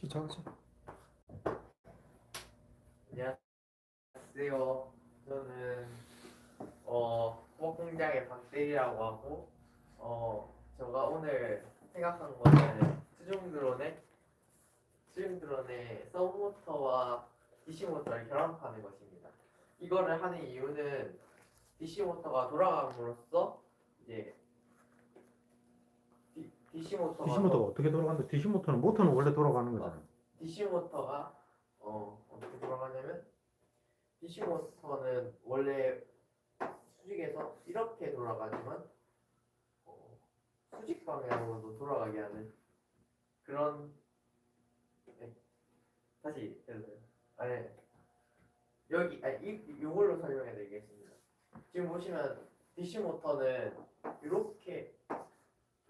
시작하자. 안녕하세요. 저는 어 호공장의 박대리라고 하고 어 제가 오늘 생각한 거는 수중 드론의 수중 드론의 서브모터와 DC 모터를 결합하는 것입니다. 이거를 하는 이유는 DC 모터가 돌아감으로써 이제 디- DC 모터가 DC 모터가 어떻게 돌아가는데 DC 모터는 모터는 원래 돌아가는 거잖아. DC 모터가 어 어떻게 돌아가냐면 DC 모터는 원래 수직에서 이렇게 돌아가지만 어, 수직 방향으로도 돌아가게 하는 그런 네. 다시 해주세요. 아니 여기 아니 이 요걸로 설명해 드리겠습니다. 지금 보시면 DC 모터는 이렇게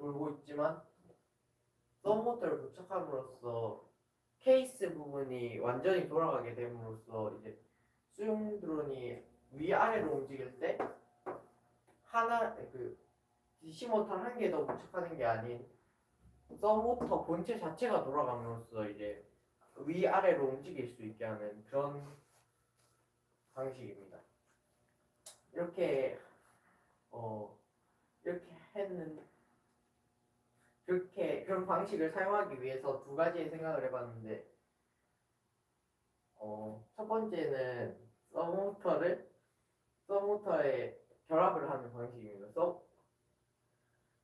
돌고 있지만 썸 모터를 부착함으로써 케이스 부분이 완전히 돌아가게 됨으로써 이제 수용 드론이 위아래로 움직일 때 하나 그 DC 모터 한 개 더 부착하는 게 아닌 썸 모터 본체 자체가 돌아감으로써 이제 위아래로 움직일 수 있게 하는 그런 방식입니다. 이렇게 어 이렇게 했는 그렇게 그런 방식을 사용하기 위해서 두 가지의 생각을 해봤는데 어, 첫 번째는 서모터를 서모터에 결합을 하는 방식입니다. 서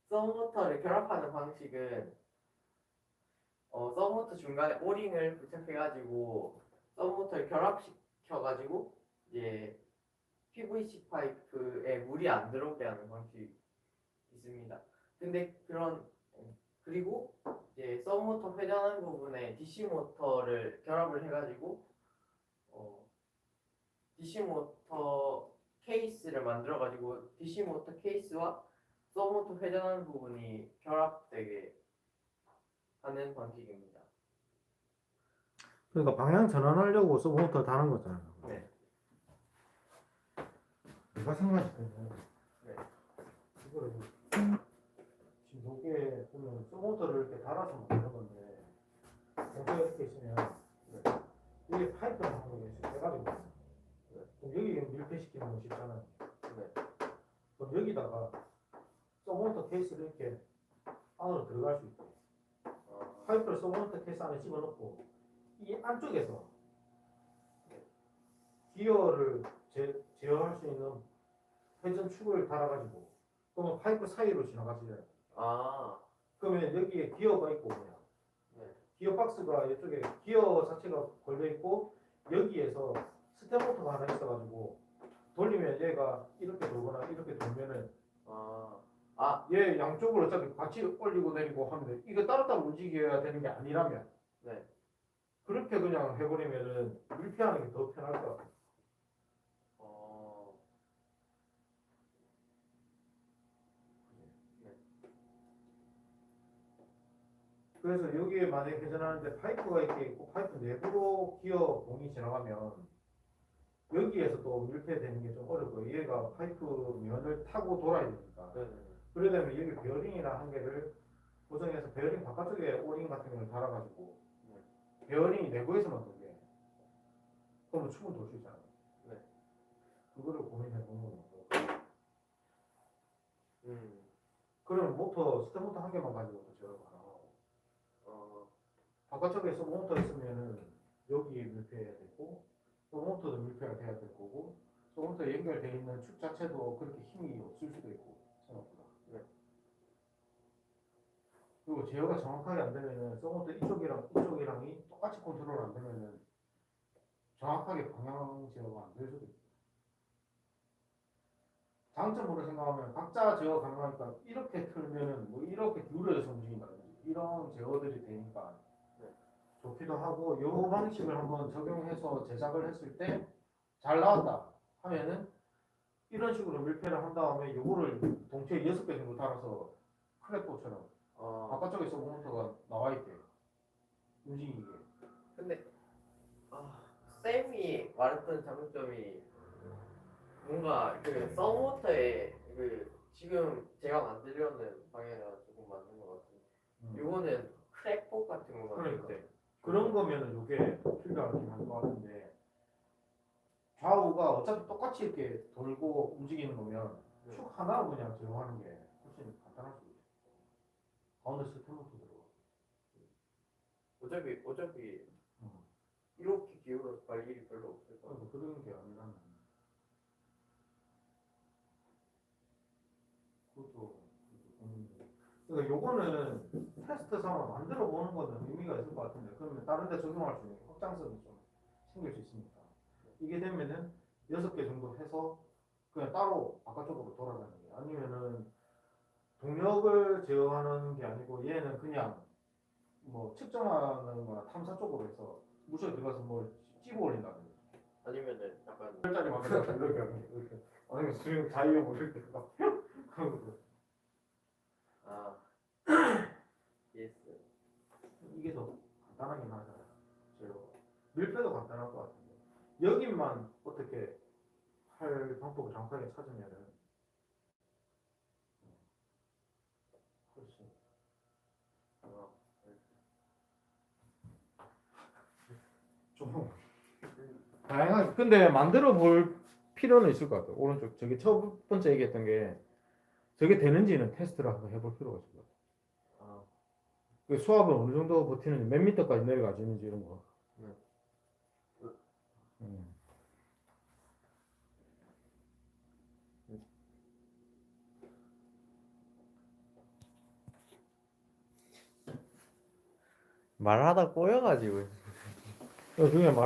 서모터를 결합하는 방식은 어, 서모터 중간에 오링을 부착해가지고 서모터를 결합시켜가지고 이제 PVC 파이프에 물이 안 들어오게 하는 방식이 있습니다. 근데 그런 그리고 이제 서모터 회전하는 부분에 DC 모터를 결합을 해가지고 어, DC 모터 케이스를 만들어가지고 DC 모터 케이스와 서모터 회전하는 부분이 결합되게 하는 방식입니다. 그러니까 방향 전환하려고 서브 모터 다는 거잖아. 네. 내가 생각했을 때는 네. 이거를 여기에 보면 서브 모터를 이렇게 달아서 만드는 건데 여기가 이렇게 있으면 네. 여기 파이프를 하는 게 대가리 그럼 여기 밀폐시키는 거 쉽잖아요. 네. 그럼 여기다가 서브 모터 케이스를 이렇게 안으로 들어갈 수 있게 어, 파이프를 서브모터 케이스 안에 집어넣고 이 안쪽에서 기어를 제, 제어할 수 있는 회전 축을 달아가지고 그러면 파이프 사이로 지나가지 아, 그러면 여기에 기어가 있고 뭐야 네. 기어 박스가 이쪽에 기어 자체가 걸려 있고 여기에서 스텝 모터가 하나 있어가지고 돌리면 얘가 이렇게 돌거나 이렇게 돌면은 아, 아, 얘 양쪽으로 어차피 같이 올리고 내리고 하면 돼. 이거 따로따로 움직여야 되는 게 아니라면 네. 그렇게 그냥 해버리면은 밀폐하는 게 더 편할 것 같아. 어, 그래서 여기에 만약에 회전하는데 파이프가 이렇게 있고 파이프 내부로 기어 공이 지나가면 여기에서 또 밀폐되는 게 좀 어렵고 얘가 파이프 면을 타고 돌아야 되니까. 네, 네. 그러려면 여기 베어링이나 한 개를 고정해서 베어링 바깥쪽에 오링 같은 걸 달아가지고 베어링이 내부에서만 돌게. 그러면 충분히 돌수 있잖아 네. 그거를 고민해 보는 거고 음, 그러면 모터 스텝 모터 한 개만 가지고도 제어가 바깥쪽에서 모터 있으면은 여기 밀폐해야 되고 또 모터도 밀폐가 돼야 될 거고 또 모터 연결돼 있는 축 자체도 그렇게 힘이 없을 수도 있고 생각보다 네. 그리고 제어가 정확하게 안 되면은 서모터 이쪽이랑 이쪽이랑이 똑같이 컨트롤 안 되면은 정확하게 방향 제어가 안 될 수도 있고 장점으로 생각하면 각자 제어 가능하니까 이렇게 틀면은 뭐 이렇게 기울여져서 움직인다든지 이런 제어들이 되니까 좋기도 하고 요 방식을 한번 적용해서 제작을 했을 때 잘 나왔다 하면은 이런 식으로 밀폐를 한 다음에 요거를 동체에 여섯 개 정도 달아서 크랩보처럼 어, 바깥쪽에 서브 모터가 나와 있대 움직이게 근데 아, 쌤이 말했던 장점이 뭔가 그 서모터의 그 지금 제가 만들려는 방향이랑 조금 맞는 것 같은데 음. 이거는 크랙복 같은 거 그러니까. 그런 거면은 이게 필요하긴 할것 같은데 좌우가 어차피 똑같이 이렇게 돌고 움직이는 거면 네. 축 하나 그냥 제어하는 게 훨씬 간단할 수 있죠. 가운데 스테모도 들어가. 어차피 어차피 음. 이렇게 기울어서 갈 일이 별로 없을 거야. 그러니까 그런 게 아니라면 그것도 고민이에요. 그러니까 요거는 테스트 상으로 만들어 보는 거는 의미가 있을 것 같은데 그러면 다른 데 적용할 수 있는 확장성이 좀 생길 수 있으니까 이게 되면은 여섯 개 정도 해서 그냥 따로 바깥쪽으로 돌아가는 게 아니면은 동력을 제어하는 게 아니고 얘는 그냥 뭐 측정하는 거나 탐사 쪽으로 해서 무쇼에 들어가서 뭘 찝어 올린다든지. 아니면은 약간 별자리 만들어 이렇게 하는 게 이렇게 아니면 수영 자유형 이렇게 막 그런 거 아 예스. 이게 더 간단하긴 하잖아요. 제로 밀폐도 간단할 것 같은데 여기만 어떻게 할 방법을 정확하게 찾으면은 훨씬 아, 좀 다양하게 근데 만들어 볼 필요는 있을 것 같아요. 오른쪽 저기 첫 번째 얘기했던 게 저게 되는지는 테스트를 한번 해볼 필요가 있을 것 같아요. 아그 수압을 어느 정도 버티는지 몇 미터까지 있는지 이런 거. 네. 음. 말하다 꼬여가지고. 그게 말